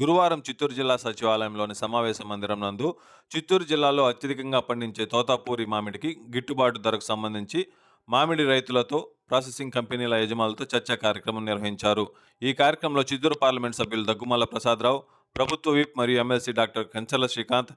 గురువారం చిత్తూరు జిల్లా సచివాలయంలోని సమావేశ మందిరం నందు చిత్తూరు జిల్లాలో అత్యధికంగా పండించే తోతాపూరి మామిడికి గిట్టుబాటు ధరకు సంబంధించి మామిడి రైతులతో ప్రాసెసింగ్ కంపెనీల యజమానులతో చర్చా కార్యక్రమం నిర్వహించారు. ఈ కార్యక్రమంలో చిత్తూరు పార్లమెంట్ సభ్యులు దగ్గుమల్ల ప్రసాదరావు ప్రభుత్వ విప్ మరియు ఎమ్మెల్సీ డాక్టర్ కంచల శ్రీకాంత్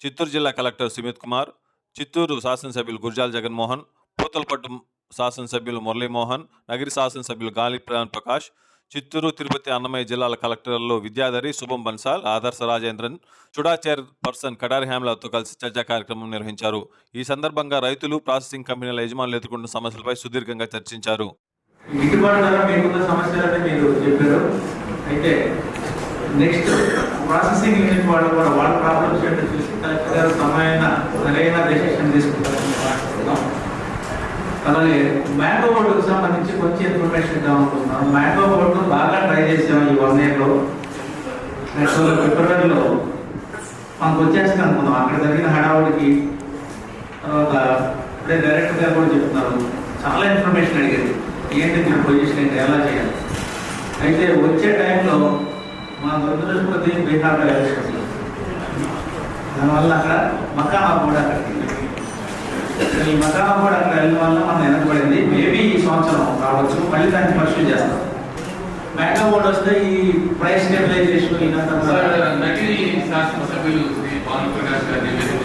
చిత్తూరు జిల్లా కలెక్టర్ సుమిత్ కుమార్ చిత్తూరు శాసనసభ్యులు గుర్జాల జగన్మోహన్ పూతలపట్టు శాసనసభ్యులు మురళీమోహన్ నగరి శాసనసభ్యులు గాలి ప్రధాన్ ప్రకాష్ చిత్తూరు తిరుపతి అన్నమయ్య జిల్లాల కలెక్టర్లు విద్యాధరి శుభం బన్సాల్ ఆదర్శ రాజేంద్రన్ చుడా చైర్పర్సన్ కడారి హేమలతో కలిసి చర్చా కార్యక్రమం నిర్వహించారు. ఈ సందర్భంగా రైతులు ప్రాసెసింగ్ కంపెనీల యజమానులు ఎదుర్కొంటున్న సమస్యలపై సుదీర్ఘంగా చర్చించారు. అయితే నెక్స్ట్ ప్రాసెసింగ్ యూనిట్ వాళ్ళు కూడా వాళ్ళ ప్రాబ్లమ్స్ ఏంటో చూసి కలెక్టర్ గారు సమయమైన సరైన డెసిషన్ తీసుకుంటారని అలాగే మ్యాంగో బోర్డుకు సంబంధించి వచ్చి ఇన్ఫర్మేషన్ ఇద్దాం అనుకుంటున్నాం. మ్యాంగో బోర్డు బాగా ట్రై చేసాం ఈ వన్ ఇయర్లో నెక్స్ట్ ఫిబ్రవరిలో మనకు వచ్చేస్తాం అనుకున్నాం అక్కడ జరిగిన హడావుడికి తర్వాత ఇప్పుడే డైరెక్టర్ గారు కూడా చెప్తున్నారు. చాలా ఇన్ఫర్మేషన్ అడిగారు. ఏంటి మీ పొజిషన్ ఏంటి? ఎలా చేయాలి? అయితే వచ్చే టైంలో మా దురదృష్టపతి బీహార్లో ఎలక్షన్స్ దానివల్ల అక్కడ మకానా కూడా అక్కడికి ఈ మకానా కూడా అక్కడ వెళ్ళిన వల్ల మన సంవత్సరం రావచ్చు మళ్ళీ దాన్ని పరిశీలి చేస్తాం. మ్యాంగో బోర్డు వస్తే ఈ ప్రైస్ స్టెబిలైజేషన్ సార్ ఇదంతా నకిలీ శాసనసభ్యులు శ్రీ భాను ప్రకాష్ గారి నివేదిక